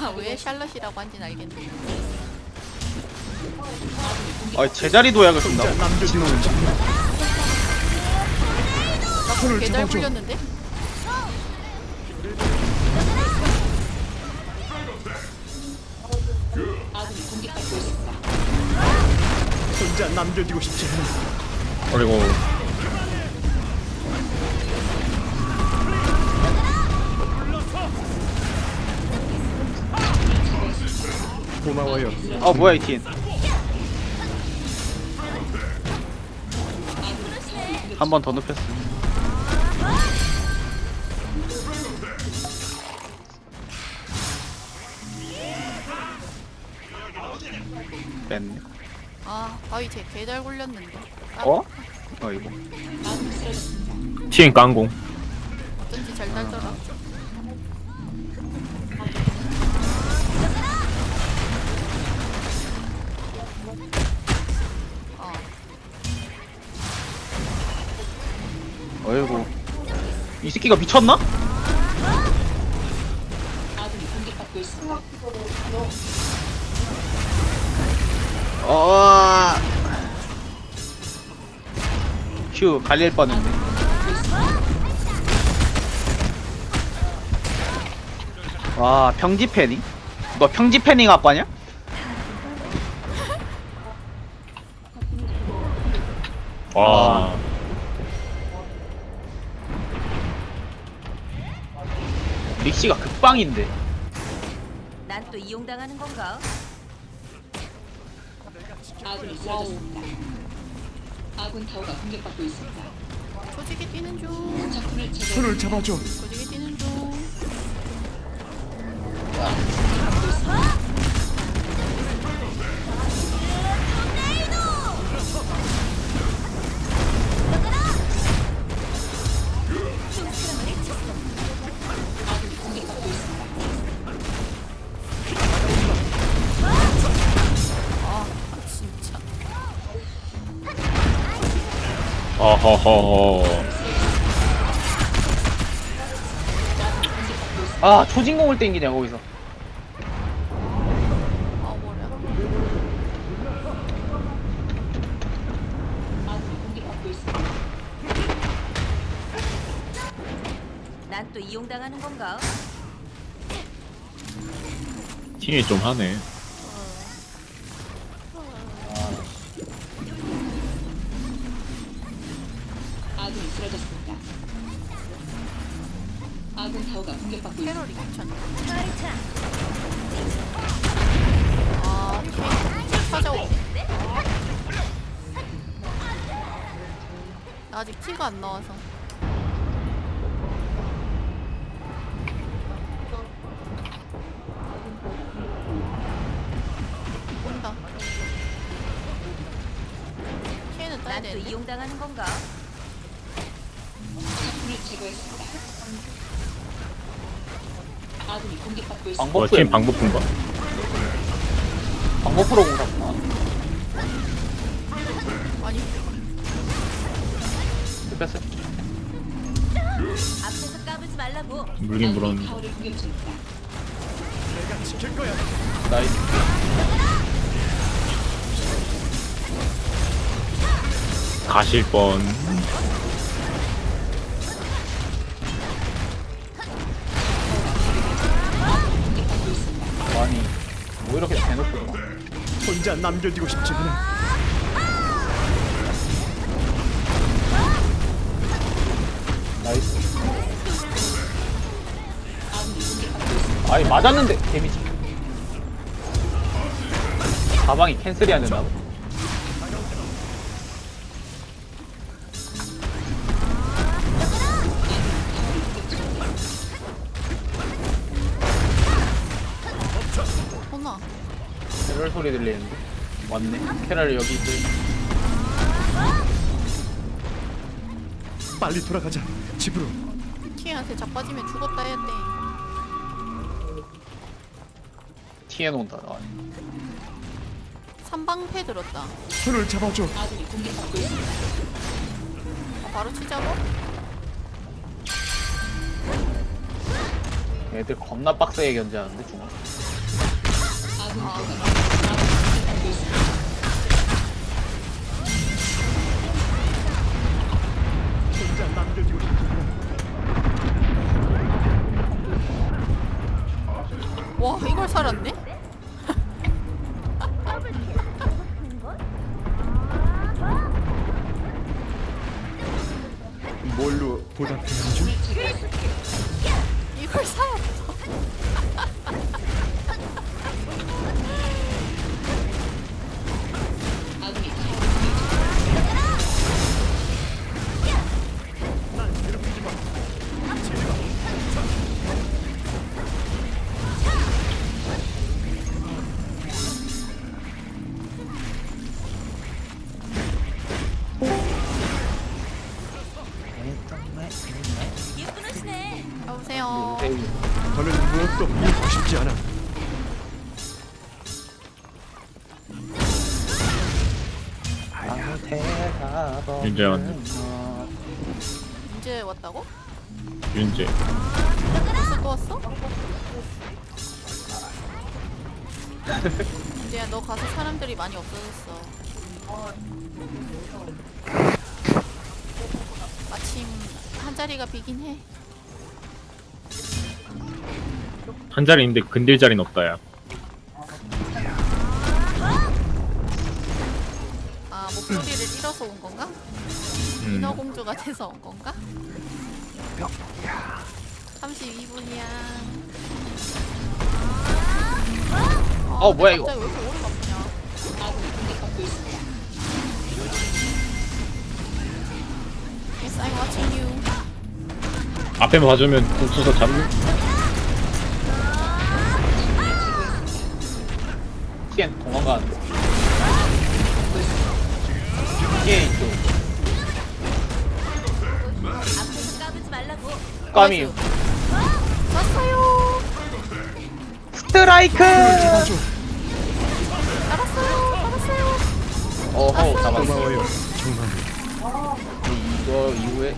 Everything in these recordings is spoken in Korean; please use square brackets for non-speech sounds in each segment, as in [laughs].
아, [laughs] 왜 샬럿이라고 한진 알겠네. 아 제자리 도약을 자나 손을 개잘. 굴렸는데? 혼자 남겨지고 싶지. 그리고 고마워요. 아 뭐야 이 팀. 한 번 더 눕혔어. 뺐네. 아, 바위 쟤 개잘 굴렸는데. 아, 어? 어 이거. TN 깡공 새끼가 미쳤나? 어. 휴 갈릴 뻔했네. 와 평지 패닝? 너 평지 패닝 아빠냐? 와 릭시가 극방인데. 난 또 이용당하는 건가? 아군이 쓰러졌습니다. 아군 타워가 공격받고 있습니다. 조직이 뛰는 중. 손을 잡아줘. 조직이 뛰는 중. 어허허허 아 초진공을 땡기냐 거기서. 아, 뭐야. 아군이 공격받고 있습니다. 난또 이용당하는 건가? 팀이 좀 하네 아군 타워가 공격받고 있습니다. 캐롤이. 아, 찾아오. 나 아직 티가 안 나와서. 온다. 케이는 따야 난또 되는데. 이용당하는 건가? 제거했습니다. 아군이 공격받고 있습니다. 어, 방법프로 팀 방법인가? 방법프로 공사구나. 아니, 뺐어. 앞에서 까불지 말라고. 물긴 물었는데 타워를 공격 중입니다. 내가 지킬 거야. 나이스. 가실 뻔 뭐 이렇게 대놓고. 혼자 남겨지고 싶지 않아. 나이스. 아니 맞았는데 데미지. 가방이 캔슬이 안 된다고? 소리 들리는데? 맞네. 캐럴 여기 있을. 빨리 돌아가자. 집으로. 키한테 자빠지면 죽었다 해야 돼. 티에 놓는다. 아, 3방패 들었다. 손을 잡아줘. 아, 바로 치자고? 애들 겁나 빡세게 견제하는데 중앙 아 Peace. 윤재원. 이제 왔다고? 윤재. 벌써 또 왔어? 이제야 너 가서 사람들이 많이 없어졌어. 마침 한 자리가 비긴 해. 한 자리인데 근딜 자리는 없다 야. 목소리를 잃어서 온 건가? 음. 인어공주가 돼서 온 건가? 32분이야. 어, 뭐야, 이거. 갑자기 왜 이렇게 오래 공격받고 있습니다. Yes, I'm watching you. 앞에만 봐주면 옥수수 잡는. TN 도망가는 거 앞에서 까불지 말라고. 까미 왔어요. 스트라이크. 알았어요. 알았어요. 어허 잡았어 고마워요. 정말. 이거 이후에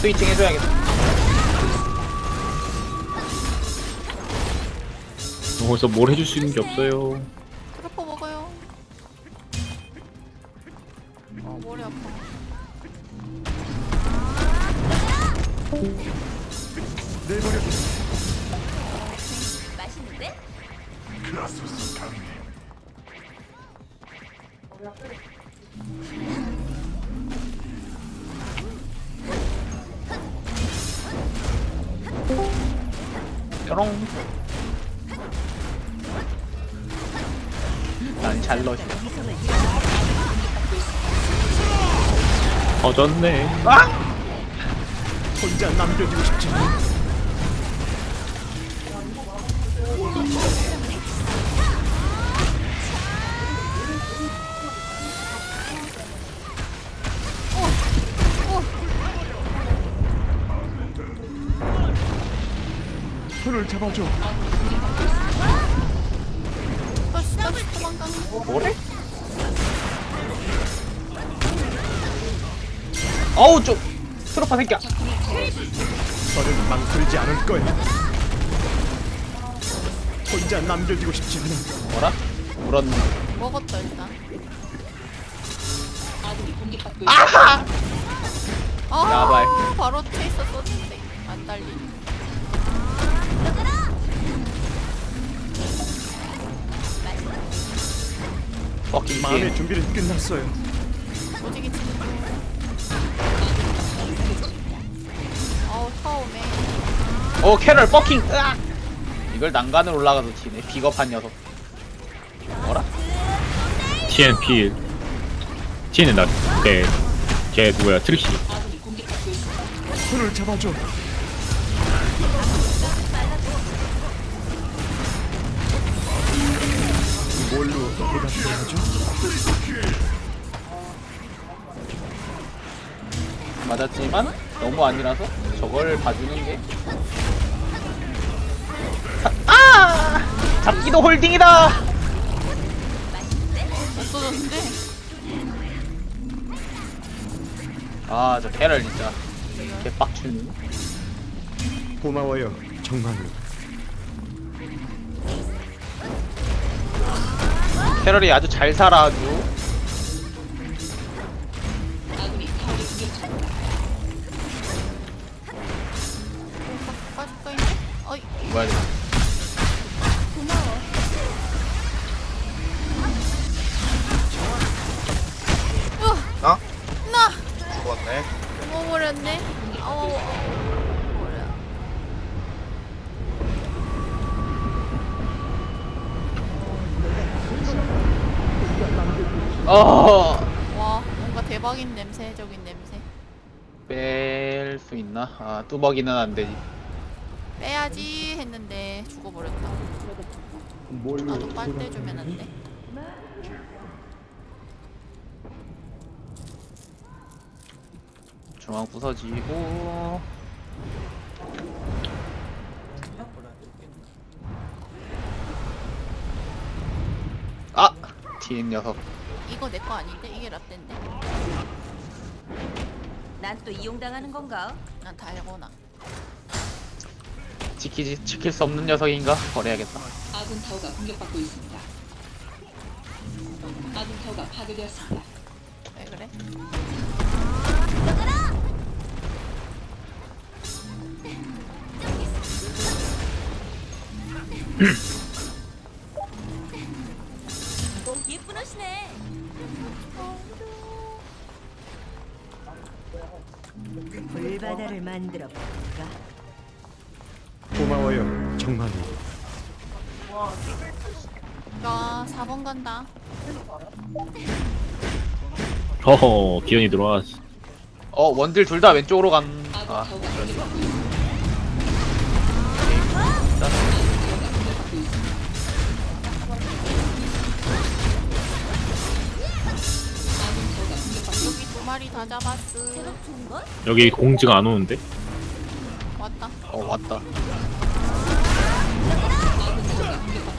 스위칭 해줘야겠다 거기서 뭘 해줄 수 있는 게 없어요. 내버려. 난 잘러시 터졌네. 아! 혼자 남겨두고 싶지 않아. 손을 잡아줘. 도망가는. 뭐래? 어우 좀 트로파 새끼야 너는 망설이지 않을 거야. 혼자 남겨두고 싶지 않아. 뭐라? 물었네 먹었다 일단. 있습니다. 아 야발. 바로 체이서 썼는데 안 달리. 버킹 마음의 준비는 끝났어요. 어 캐럴 버킹 으악! 이걸 난간을 올라가서 치네 비겁한 녀석 뭐라? TNP. TN은 나, 걔, 걔 누구야? 트릭시. 손을 잡아줘. 뭘로 보답해야죠? 맞았지만 너무 아니라서 저걸 봐주는 게 잡기도 홀딩이다. 없어졌는데? 아 저 캐럴 진짜 개빡치는. 고마워요 정말로 캐럴이 아주 잘 살아 아주. 어 와 뭔가 대박인 냄새적인 냄새 뺄 수 있나? 아 뚜벅이는 안 되지 빼야지 했는데 죽어버렸다 나도 빨대 주면 안 돼? 중앙 부서지고 아! TN 녀석 이거 내 거 아닌데? 이게 라떼인데? 난 또 이용당하는 건가? 난 달고나 지키지 지킬 수 없는 녀석인가? 버려야겠다 아군 타워가 공격받고 있습니다. 아군 타워가 파괴되었습니다. 왜 그래? 예쁜 옷이네. 불바다를 만들어 볼까? 고마워요. 정말로 나 4번 간다. 허허 기현이 들어왔어 어 원딜 둘 다 왼쪽으로 간... 아 있습니 마리 다 잡았어 좋은 건? 여기 공지가 안 오는데 왔다 어 왔다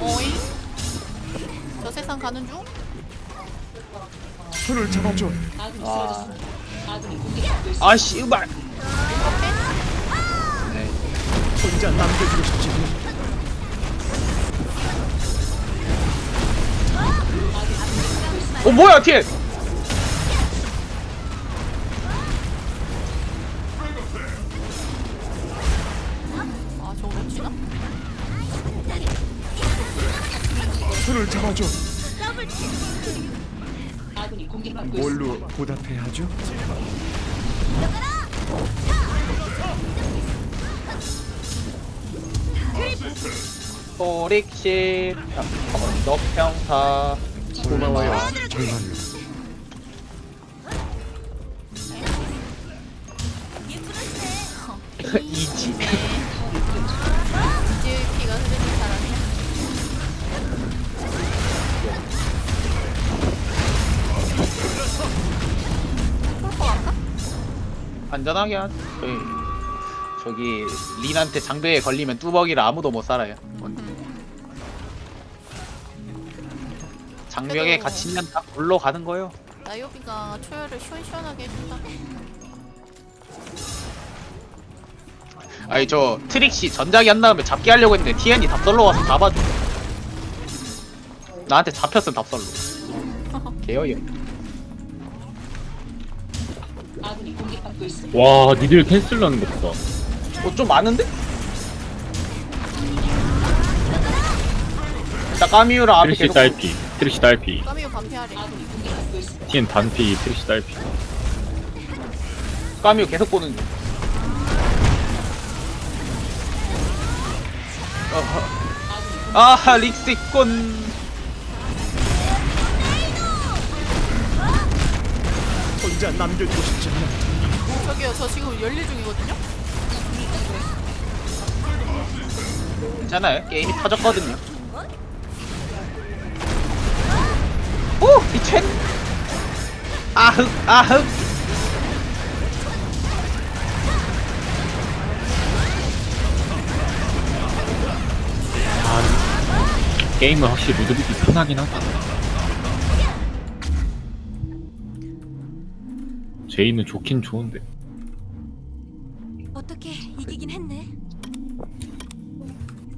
어이? 저 세상 가는 중? 손을 잡아줘 아. 쓰러졌습니다. 아군이 공격받고 있습니다. 아 씨발 네. 혼자 남겨두고 싶지 어 뭐야 TN 잡아줘 아군이 공격받고 있습니다. 뭘로 보답해야 하죠? 소릭십 언덕평타 고마워요 옷이네. [laughs] 이지 안전하게 한 저기 저기 린한테 장벽에 걸리면 뚜벅이라 아무도 못 살아요. 장벽에 그래도- 갇히면 딱 골로 가는 거요. 나요비가 초열을 시원시원하게 해준다. 아니 저 트릭시 전작이 한 다음에 잡기 하려고 했는데 TN이 답설로 와서 잡아줘. 나한테 잡혔음 답설로. [laughs] 개어이 아군이 공격받고 있습니다. 와 니들 캔슬하는 거 보다 어 좀 많은데? 나 까미우랑 앞에 트리시 계속 딸피 트리시 딸피 까미우 반피하래. TN 반피 트리시 딸피 까미우 계속 보는 중 어허. 아하 릭스꾼 혼자 남겨두고 싶지 않아 저기요 저 지금 열일 중이거든요? 괜찮아요. 게임이 터졌거든요. 오! 이첸! 아흑 아흑 게임은 확실히 루드빅이 편하긴 하다. 제이는 좋긴 좋은데